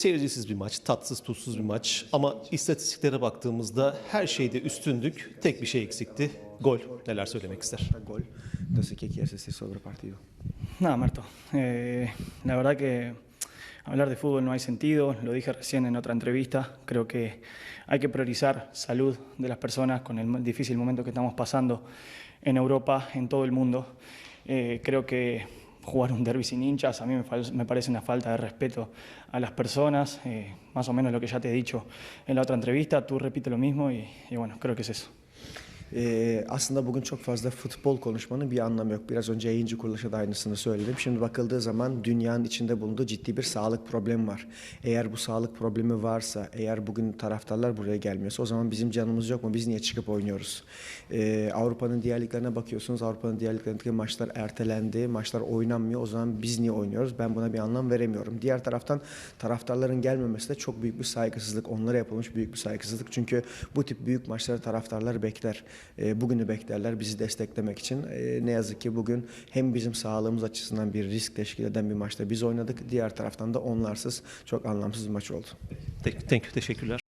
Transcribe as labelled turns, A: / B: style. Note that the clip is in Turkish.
A: Seyircisiz bir maç, tatsız tuzsuz bir maç ama istatistiklere baktığımızda her şeyde üstündük. Tek bir şey eksikti. Gol. Neler söylemek ister?
B: gol. Entonces, ¿qué quieres decir sobre el partido?
C: Nada, Marto. Eh, la verdad que hablar de fútbol no hay sentido, lo dije recién en otra entrevista, creo que hay que priorizar salud de las personas con el difícil momento que estamos pasando en Europa, en todo el mundo. Eh, creo que jugar un derby sin hinchas a mí me, parece una falta de respeto a las personas, eh, más o menos lo que ya te he dicho en la otra entrevista, tú repite lo mismo y bueno, creo que es eso.
B: Ee, aslında bugün çok fazla futbol konuşmanın bir anlamı yok. Biraz önce yayıncı kuruluşa da aynısını söyledim. Şimdi bakıldığı zaman dünyanın içinde bulunduğu ciddi bir sağlık problemi var. Eğer bu sağlık problemi varsa, eğer bugün taraftarlar buraya gelmiyorsa o zaman bizim canımız yok mu? Biz niye çıkıp oynuyoruz? Ee, Avrupa'nın diğer liglerine bakıyorsunuz. Avrupa'nın diğer liglerindeki maçlar ertelendi, maçlar oynanmıyor. O zaman biz niye oynuyoruz? Ben buna bir anlam veremiyorum. Diğer taraftan taraftarların gelmemesi de çok büyük bir saygısızlık. Onlara yapılmış büyük bir saygısızlık. Çünkü bu tip büyük maçları taraftarlar bekler. E, bugünü beklerler bizi desteklemek için. E, ne yazık ki bugün hem bizim sağlığımız açısından bir risk teşkil eden bir maçta biz oynadık. Diğer taraftan da onlarsız çok anlamsız bir maç oldu.
A: Thank you, teşekkürler.